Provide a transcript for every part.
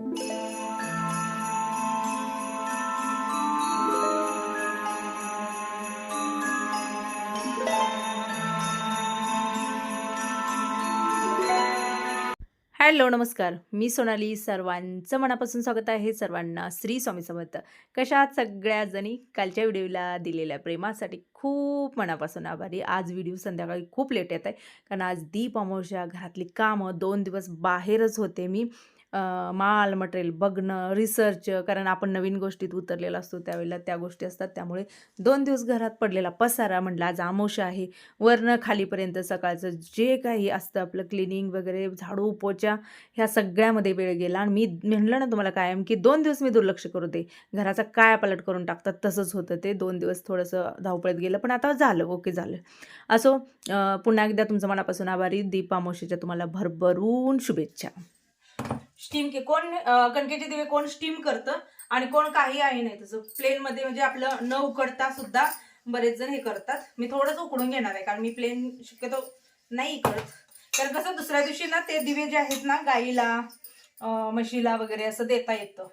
Hello नमस्कार. मी सोनाली. सर्वांचं मनापासून स्वागत आहे. सर्वांना श्री स्वामी समर्थ. कशा सगळ्याजणी? सगळ्या जणी कालच्या व्हिडिओला दिलेल्या प्रेमासाठी खूप मनापासून आभारी. आज व्हिडिओ संध्याकाळी खूप लेट येत आहे. कारण आज दीप अमोशा घरातली कामं दोन दिवस बाहेरच होते मी. माल मटेरियल बघणं रिसर्च कारण आपण नवीन गोष्टीत उतरलेला असतो त्यावेळेला त्या गोष्टी असतात. त्यामुळे दोन दिवस घरात पडलेला पसारा म्हटलं आज आमोशा आहे. वरनं खालीपर्यंत सकाळचं जे काही असतं आपलं क्लिनिंग वगैरे झाडू पोचा ह्या सगळ्यामध्ये वेळ गेला. आणि मी म्हणलं ना तुम्हाला कायम की दोन दिवस मी दुर्लक्ष करू दे. घराचा काय पलट करून टाकतात तसंच होतं ते. दोन दिवस थोडंसं धावपळत गेलं पण आता झालं ओके झालं. असो पुन्हा एकदा तुमचं मनापासून आभारी. दीपामोशीच्या तुम्हाला भरभरून शुभेच्छा. स्टीम के कोण कणकेचे दिवे कोण स्टीम करतं आणि कोण काही आहे नाही. तसं प्लेन मध्ये म्हणजे आपलं न उकडता सुद्धा बरेच जण हे करतात. मी थोडंच उकडून घेणार आहे कारण मी प्लेन शक्यतो नाही करत. कारण कसं दुसऱ्या दिवशी ना ते दिवे जे आहेत ना गाईला म्हशीला वगैरे असं देता येतं.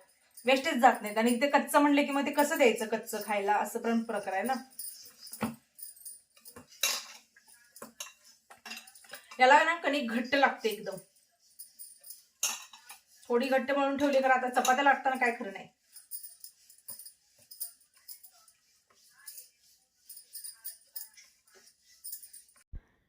वेस्टेज जात नाहीत आणि ते कच्चं म्हणले की मग ते कसं द्यायचं कच्चं खायला? असं पण प्रकार आहे ना. याला ना कणिक घट्ट लागते एकदम. थोडी घट्ट म्हणून ठेवली तर आता चपात्या लागताना काय खरं नाही.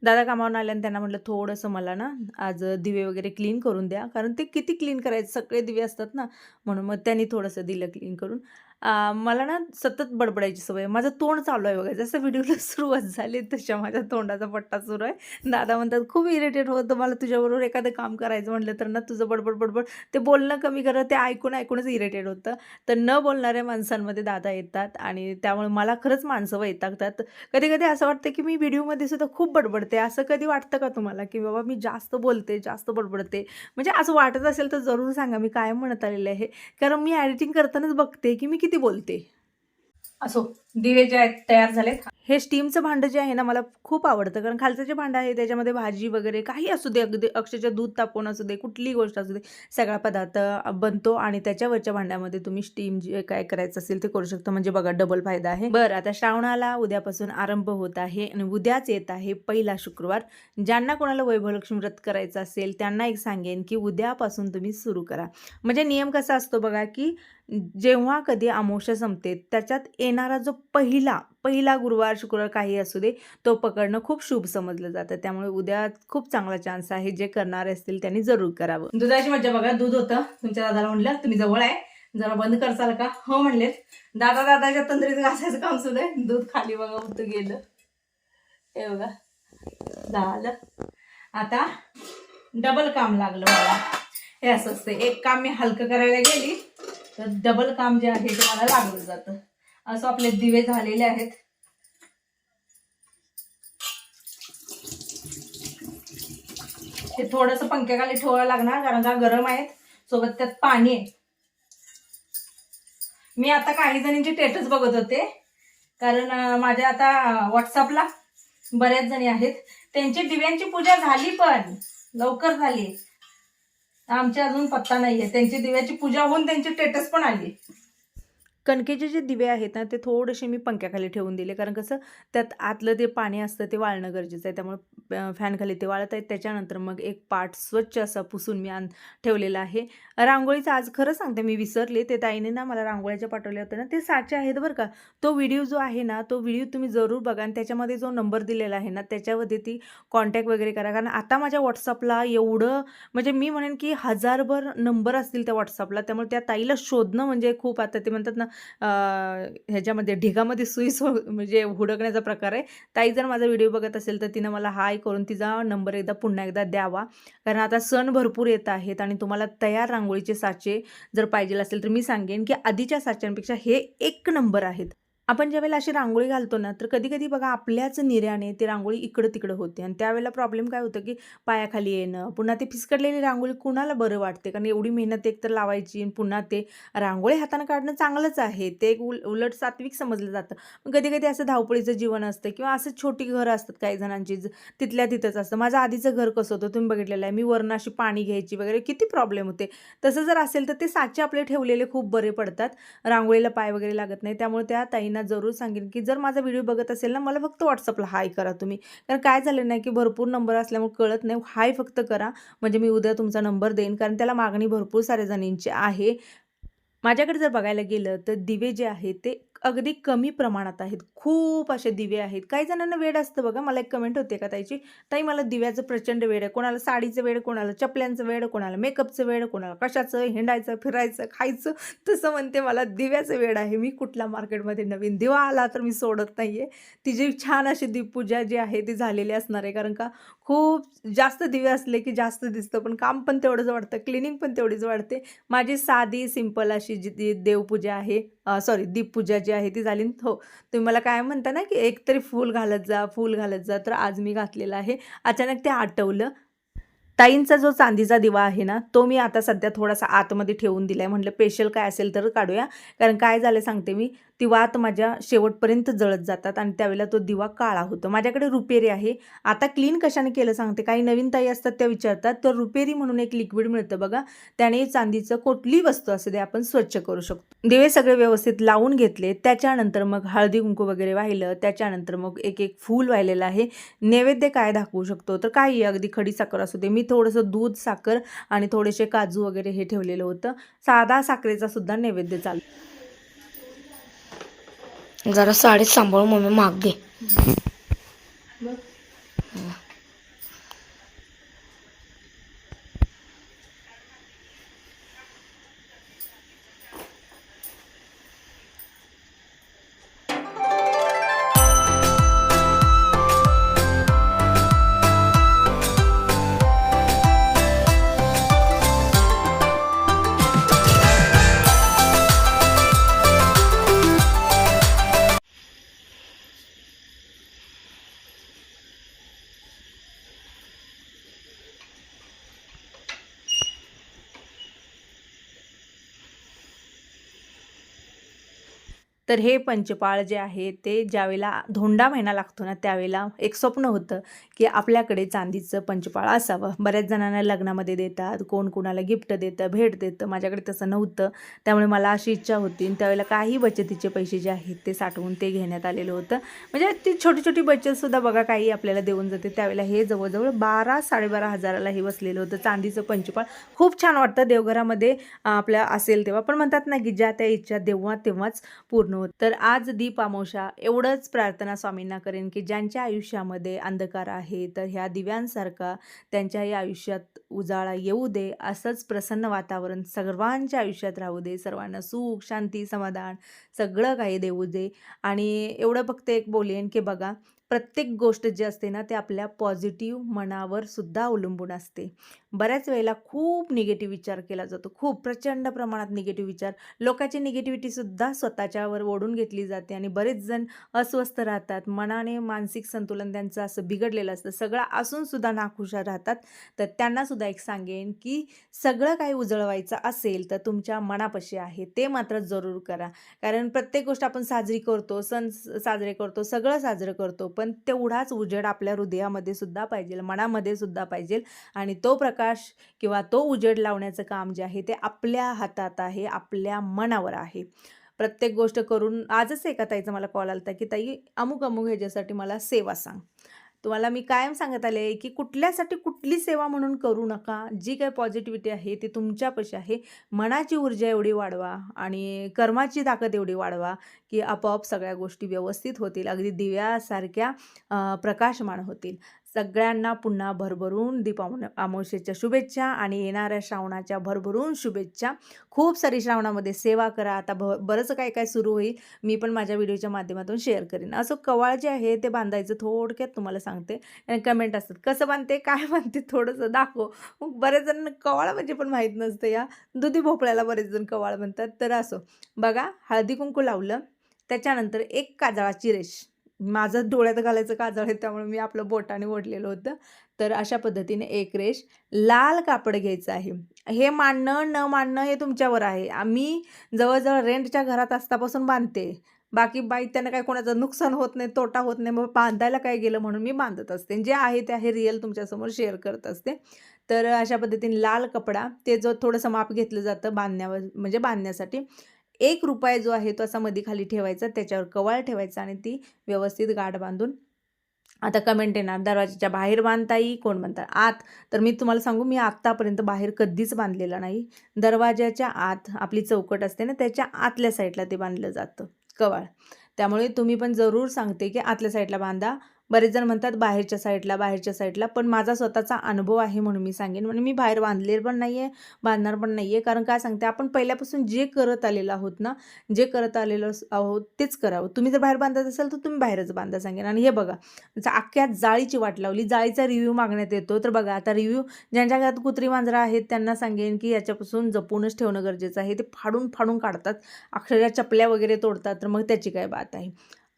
दादा कामावरून आल्यानं त्यांना म्हटलं थोडंसं मला ना आज दिवे वगैरे क्लीन करून द्या कारण ते किती क्लीन करायचे सगळे दिवे असतात ना म्हणून मग त्यांनी थोडंसं दिलं क्लीन करून. मला ना सतत बडबडायची सवय माझं तोंड चालू आहे बघा. जसं व्हिडिओला सुरुवात झाली तशा माझ्या तोंडाचा पट्टा सुरू आहे. दादा म्हणतात खूप इरिटेट होतं मला तुझ्याबरोबर एखादं काम करायचं म्हटलं तर ना तुझं बडबड बडबड. ते बोलणं कमी करत ते ऐकून ऐकूनच इरिटेट होतं. तर न बोलणाऱ्या माणसांमध्ये दादा येतात आणि त्यामुळे मला खरंच माणसं वैतागतात. कधी कधी असं वाटतं की मी व्हिडिओमध्ये सुद्धा खूप बडबडते. असं कधी वाटतं का तुम्हाला? की बाबा मी जास्त बोलते जास्त बडबडते? म्हणजे असं वाटत असेल तर जरूर सांगा. मी काय म्हणत आलेलं आहे. कारण मी एडिटिंग करतानाच बघते की मी किती बोलते? असो दिवे जे आहेत तयार झालेत. हे स्टीमचं भांडं जे आहे ना मला खूप आवडतं. कारण खालचं जे भांडं आहे त्याच्यामध्ये भाजी वगैरे काही असू दे अगदी अक्षरशः दूध तापवून असू दे कुठलीही गोष्ट असू दे सगळा पदार्थ बनतो आणि त्याच्यावरच्या भांड्यामध्ये तुम्ही स्टीम जे काय करायचं असेल ते करू शकता. म्हणजे बघा डबल फायदा आहे. बरं आता श्रावणाला उद्यापासून आरंभ होत आहे आणि उद्याच येत आहे पहिला शुक्रवार. ज्यांना कोणाला वैभवलक्ष्मी व्रत करायचं असेल त्यांना एक सांगेन की उद्यापासून तुम्ही सुरू करा. म्हणजे नियम कसा असतो बघा की जेव्हा कधी अमावस्या संपते त्याच्यात येणारा जो पहिला पहिला गुरुवार शुक्रवार काही असू दे तो पकडणं खूप शुभ समजलं जातं. त्यामुळे उद्या खूप चांगला चान्स आहे. जे करणारे असतील त्यांनी जरूर करावं. दुधाची मज्जा बघा. दूध होतं. तुमच्या दादाला म्हणलं तुम्ही जवळ आहे. जरा बंद करचाल का? हो म्हणलेत. दादा दादाच्या तंद्रीत घासायचं काम सुद्धा आहे. दूध खाली बघा उत गेलं. हे बघा. झालं. आता डबल काम लागलं मला. हे असं असतं. एक काम मी हलकं करायला गेली. तर डबल काम जे आहे ते मला लागलं जातं. असं आपले दिवे झालेले आहेत. हे थोडस पंख्याखाली ठेवावं लागणार कारण का गरम आहेत. सोबत त्यात पाणी आहे. मी आता काही जणींचे स्टेटस बघत होते. कारण माझ्या आता व्हॉट्सअपला बऱ्याच जणी आहेत. त्यांची दिव्यांची पूजा झाली पण. लवकर झाली. आमची अजून पत्ता नाहीये. त्यांची दिव्याची पूजा होऊन त्यांची स्टेटस पण आली. कणकेचे जे दिवे आहेत ना ते थोडेसे मी पंख्याखाली ठेवून दिले. कारण कसं त्यात आतलं ते पाणी असतं ते वाळणं गरजेचं आहे. त्यामुळे फॅनखाली ते वाळत आहेत. त्याच्यानंतर मग एक पाट स्वच्छ असा पुसून मी आण ठेवलेला आहे. रांगोळीचं आज खरं सांगते मी विसरले. ते ताईने ना मला रांगोळ्याच्या पाठवल्या होत्या ना ते साचे आहेत बरं का. तो व्हिडिओ जो आहे ना तो व्हिडिओ तुम्ही जरूर बघा. आणि त्याच्यामध्ये जो नंबर दिलेला आहे ना त्याच्यामध्ये ती कॉन्टॅक्ट वगैरे करा. कारण आता माझ्या व्हॉट्सअपला एवढं म्हणजे मी म्हणेन की हजारभर नंबर असतील त्या व्हॉट्सअपला त्यामुळे त्या ताईला शोधणं म्हणजे खूप आता ते म्हणतात ना ह्याच्यामध्ये ढिगामध्ये सुई सो म्हणजे हुडकण्याचा प्रकार आहे. ताई जर माझा व्हिडिओ बघत असेल तर तिनं मला हाय करून तिचा नंबर एकदा पुन्हा एकदा द्यावा. कारण आता सण भरपूर येत आहेत आणि तुम्हाला तयार रांगोळीचे साचे जर पाहिजे असेल तर मी सांगेन की आधीच्या साच्यांपेक्षा हे एक नंबर आहेत. आपण ज्यावेळेला अशी रांगोळी घालतो ना, तर कधी-कधी बघा आपल्याच निर्याने ती रांगोळी इकडं-तिकडं होते आणि त्यावेळेला प्रॉब्लेम काय होतं, की पायाखाली येणं, पुन्हा ती फिसकडलेली रांगोळी कुणाला बरं वाटते? कारण एवढी मेहनत एक तर लावायची आणि पुन्हा ते रांगोळी हाताने काढणं चांगलंच आहे. ते एक उल उलट सात्विक समजलं जातं. पण कधी-कधी असं धावपळीचं जीवन असतं किंवा असं छोटी घरं असतात काही जणांची, ज तिथल्या तिथंच असतं. माझं आधीचं घर कसं होतं तुम्ही बघितलेलं आहे. मी वरनं अशी पाणी घ्यायची वगैरे किती प्रॉब्लेम होते. तसं जर असेल तर ते साचे आपले ठेवलेले खूप बरे पडतात. रांगोळीला पाय वगैरे लागत नाही. त्यामुळे त्या ताईनं जरूर सांगेन, की जर माझा व्हिडिओ बघत असेल ना, मला फक्त व्हॉट्सअपला हाय करा तुम्ही. कारण काय झालं नाही की भरपूर नंबर असल्यामुळे कळत नाही. हाय फक्त करा. म्हणजे मी उद्या तुमचा नंबर देईन. कारण त्याला मागणी भरपूर साऱ्या जणींची आहे. माझ्याकडे जर बघायला गेलं तर दिवे जे आहेत ते अगदी कमी प्रमाणात आहेत. खूप असे दिवे आहेत. काही जणांना वेड असतं बघा. मला एक कमेंट होते का ताईची, "ताई मला दिव्याचं प्रचंड वेड आहे." कोणाला साडीचं वेड, कोणाला चपल्यांचं वेड, कोणाला मेकअपचं वेड, कोणाला कशाचं, हिंडायचं, फिरायचं, खायचं. तसं म्हणते मला दिव्याचं वेड आहे. मी कुठल्या मार्केटमध्ये नवीन दिवा आला तर मी सोडत नाही आहे. तिची छान अशी दीपपूजा जी आहे ती झालेली असणार आहे. कारण का खूप जास्त दिवे असले की जास्त दिसतं. पण काम पण तेवढंच वाढतं, क्लिनिंग पण तेवढीच वाढते. माझी साधी सिंपल अशी जी ती देवपूजा आहे सॉरी दीपपूजा जी आहे ती झाली. हो, तुम्ही मला काय म्हणता ना, की एकतरी फूल घालत जा, फूल घालत जा. तर आज मी घातलेलं आहे. अचानक ते आठवलं. ताईंचा जो चांदीचा दिवा आहे ना, तो मी आता सध्या थोडासा आतमध्ये ठेवून दिला आहे म्हटलं स्पेशल काय असेल तर काढूया. कारण काय झालं सांगते मी, ती वात माझ्या शेवटपर्यंत जळत जातात आणि त्यावेळेला तो दिवा काळा होतो. माझ्याकडे रुपेरी आहे. आता क्लीन कशाने केलं सांगते. काही नवीन ताई असतात त्या विचारतात. तर रुपेरी म्हणून एक लिक्विड मिळतं बघा. त्याने चांदीचं कुठलीही वस्तू असू दे आपण स्वच्छ करू शकतो. दिवे सगळे व्यवस्थित लावून घेतले. त्याच्यानंतर मग हळदी-कुंकू वगैरे वाहिलं. त्याच्यानंतर मग एक-एक फूल वाहिलेलं आहे. नैवेद्य काय दाखवू शकतो? तर काही अगदी खडी साखर असू दे. मी थोडंसं दूध, साखर आणि थोडेसे काजू वगैरे हे ठेवलेलं होतं. साधा साखरेचा सुद्धा नैवेद्य चालतो. जरा साडी सांभाळून मम्मी माग घे. तर हे पंचपाळ जे आहे ते ज्यावेळेला धोंडा महिना लागतो ना, त्यावेळेला एक स्वप्न होतं, की आपल्याकडे चांदीचं पंचपाळ असावं. बऱ्याच जणांना लग्नामध्ये देतात, कोण कोणाला गिफ्ट देतं, भेट देतं. माझ्याकडे तसं नव्हतं. त्यामुळे मला अशी इच्छा होती आणि त्यावेळेला काही बचतीचे पैसे जे आहेत ते साठवून ते घेण्यात आलेलं होतं. म्हणजे ती छोटी-छोटी बचतसुद्धा बघा काही आपल्याला देऊन जाते. त्यावेळेला हे जवळजवळ बारा साडेबारा हजाराला हे बसलेलं होतं चांदीचं पंचपाळ. खूप छान वाटतं देवघरामध्ये आपल्या असेल तेव्हा. पण म्हणतात ना, की ज्या त्या इच्छा तेव्हा तेव्हाच पूर्ण होतं. तर आज दीप अमावस्या एवढंच प्रार्थना स्वामींना करेन, की ज्यांच्या आयुष्यामध्ये अंधकार आहे, तर ह्या दिव्यांसारखा त्यांच्याही आयुष्यात उजाळा येऊ दे. असंच प्रसन्न वातावरण सर्वांच्या आयुष्यात राहू दे. सर्वांना सुख, शांती, समाधान सगळं काही देऊ दे. आणि एवढं फक्त एक बोलेन, की बघा प्रत्येक गोष्ट जी असते ना, ते आपल्या पॉझिटिव्ह मनावर सुद्धा अवलंबून असते. बऱ्याच वेळेला खूप निगेटिव्ह विचार केला जातो. खूप प्रचंड प्रमाणात निगेटिव्ह विचार. लोकांची निगेटिव्हिटीसुद्धा स्वतःच्यावर ओढून घेतली जाते आणि बरेच जण अस्वस्थ राहतात. मनाने मानसिक संतुलन त्यांचं असं बिघडलेलं असतं. सगळं असूनसुद्धा नाखुशा राहतात. तर त्यांनासुद्धा एक सांगेन, की सगळं काही उजळवायचं असेल, तर तुमच्या मनापाशी आहे. ते मात्र जरूर करा. कारण प्रत्येक गोष्ट आपण साजरी करतो, सण साजरे करतो, सगळं साजरं करतो. पण तेवढाच उजेड आपल्या हृदयामध्ये सुद्धा पाहिजे, मनामध्ये सुद्धा पाहिजे आणि तो प्रकार प्रकाश किंवा तो उजेड लावण्याचं काम जे आहे ते आपल्या हातात आहे, आपल्या मनावर आहे. प्रत्येक गोष्ट करून आजच एका ताईचा मला कॉल आला होता, की "ताई अमुक-अमुक ह्याच्यासाठी मला सेवा सांग." तुम्हाला मी कायम सांगत आले, की कुठल्यासाठी कुठली सेवा म्हणून करू नका. जी काही पॉझिटिव्हिटी आहे ती तुमच्यापाशी आहे. मनाची ऊर्जा एवढी वाढवा आणि कर्माची ताकद एवढी वाढवा, की आपोआप सगळ्या गोष्टी व्यवस्थित होतील. अगदी दिव्यासारख्या प्रकाशमान होतील. सगळ्यांना पुन्हा भरभरून दीपावण अमावशेच्या अमावस्येच्या शुभेच्छा आणि येणाऱ्या श्रावणाच्या भरभरून शुभेच्छा. खूप सारी श्रावणामध्ये सेवा करा. आता भ बरंच काय-काय सुरू होईल. मी पण माझ्या व्हिडिओच्या माध्यमातून शेअर करीन. असं कवाळ जे आहे ते बांधायचं थोडक्यात तुम्हाला सांगते. आणि कमेंट असतात, "कसं बांधते? काय बांधते? थोडंसं दाखव." बरेच जण कवाळ म्हणजे पण माहीत नसतं या. दुधी भोपळ्याला बरेच जण कवाळ म्हणतात. तर असो. बघा हळदी-कुंकू लावलं. त्याच्यानंतर एक काजळाची रेष माझं डोळ्यात घालायचं काजळ आहे त्यामुळे मी आपलं बोटाने ओढलेलं होतं. तर अशा पद्धतीने एक रेश लाल कापड घ्यायचं आहे. हे मांडणं न मांडणं हे तुमच्यावर आहे. आम्ही जवळजवळ रेंटच्या घरात असतापासून बांधते. बाकी बाई त्यांना काही कोणाचं नुकसान होत नाही तोटा होत नाही मग बांधायला काय गेलं म्हणून मी बांधत असते. जे आहे ते आहे रिअल तुमच्यासमोर शेअर करत असते. तर अशा पद्धतीने लाल कपडा ते जो थोडंसं माप घेतलं जातं बांधण्यावर म्हणजे बांधण्यासाठी एक रुपया जो आहे तो असा मधीखाली खाली ठेवायचा त्याच्यावर कवाळ ठेवायचा आणि ती व्यवस्थित गाठ बांधून आता कमेंट येणार दरवाजाच्या बाहेर बांधता येईल कोण बांधता आत. तर मी तुम्हाला सांगू मी आत्तापर्यंत बाहेर कधीच बांधलेलं नाही. दरवाजाच्या आत आपली चौकट असते ना त्याच्या आतल्या साईडला ते बांधलं जातं कवाळ. त्यामुळे तुम्ही पण जरूर सांगते की आतल्या साईडला बांधा. बरेच जण म्हणतात बाहेरच्या साईडला बाहेरच्या साईडला पण माझा स्वतःचा अनुभव आहे म्हणून मी सांगेन. म्हणजे मी बाहेर बांधले पण नाही आहे बांधणार पण नाही आहे कारण काय सांगते आपण पहिल्यापासून जे करत आलेलो आहोत ना जे करत आलेलो आहोत तेच करावं. तुम्ही जर बाहेर बांधत असाल तर तुम्ही बाहेरच बांधा सांगेन. आणि हे बघा जा- अख्ख्या जाळीची वाट लावली जाळीचा रिव्ह्यू मागण्यात येतो तर बघा आता रिव्ह्यू ज्यांच्या घरात कुत्री मांजरं आहेत त्यांना सांगेन की याच्यापासून जपूनच ठेवणं गरजेचं आहे. ते फाडून फाडून काढतात. अक्षरशः चपल्या वगैरे तोडतात तर मग त्याची काय बात आहे?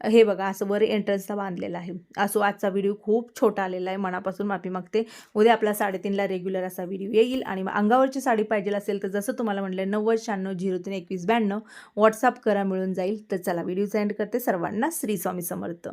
हे बघा असं वर एंट्रन्सला बांधलेलं आहे. असो आजचा व्हिडिओ खूप छोटा आलेला आहे. मनापासून माफी मागते. उद्या आपला साडेतीनला रेग्युलर असा व्हिडिओ येईल आणि मग अंगावरची साडी पाहिजे असेल तर जसं तुम्हाला म्हटलं नव्वद शहाण्णव झिरो तीन एकवीस ब्याण्णव व्हॉट्सअप करा मिळून जाईल. तर चला व्हिडिओ एंड करते. सर्वांना श्री स्वामी समर्थ.